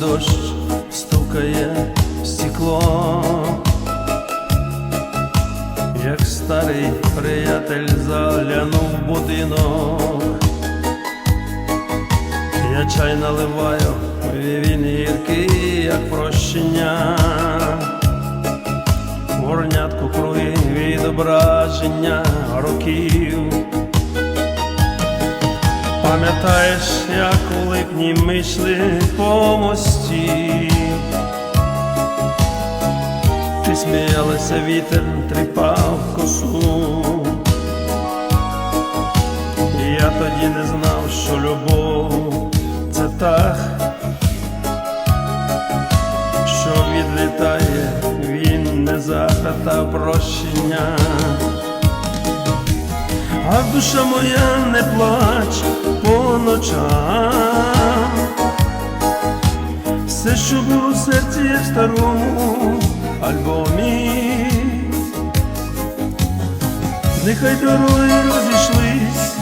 дощ стукає в стекло, як старий приятель заглянув в будинок. Я чай наливаю, він гіркий, як прощення. Горнятку круги відображення років. Пам'ятаєш, як у липні ми йшли по мості, ти сміялася, вітер тріпав косу. І я тоді не знав, що любов це так, що відлітає, він не захотав прощення. Душа моя не плач по ночам, все, що було в серці, в старому альбомі, нехай дороги розійшлись,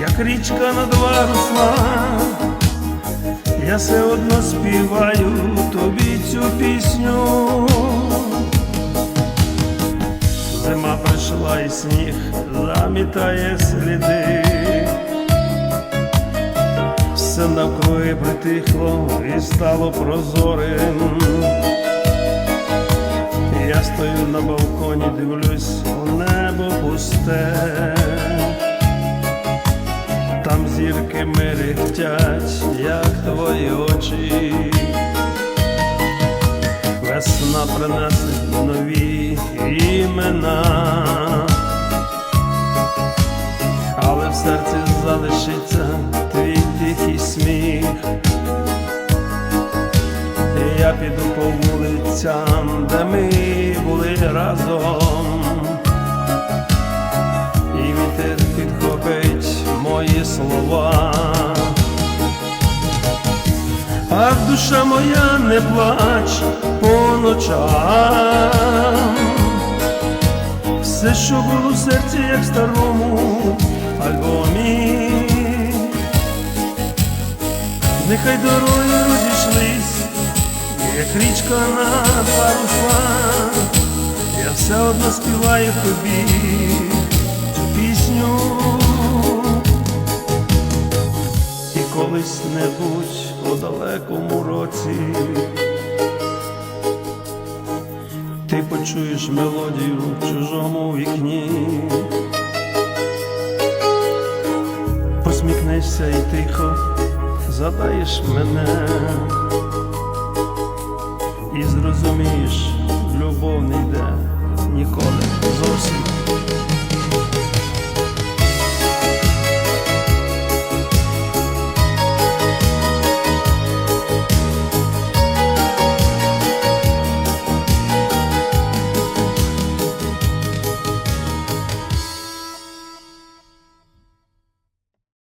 як річка на два русла, я все одно співаю тобі цю пісню. Зима прийшла і сніг замітає сліди, все навкруги притихло і стало прозорим. Я стою на балконі, дивлюсь у небо пусте, там зірки мерехтять, як твої очі. Весна принесе нові імена, але в серці залишиться твій тихий сміх. І я піду по вулицям, де ми були разом, і вітер підхопить мої слова. Ах, душа моя, не плач по ночам, все, що було в серці, як в старому альбомі, нехай дороги розійшлись, як річка на парусла, я все одно співаю тобі цю пісню. І колись небудь у далекому році ти почуєш мелодію в чужому вікні, посміхнешся і тихо задаєш мене, і зрозумієш,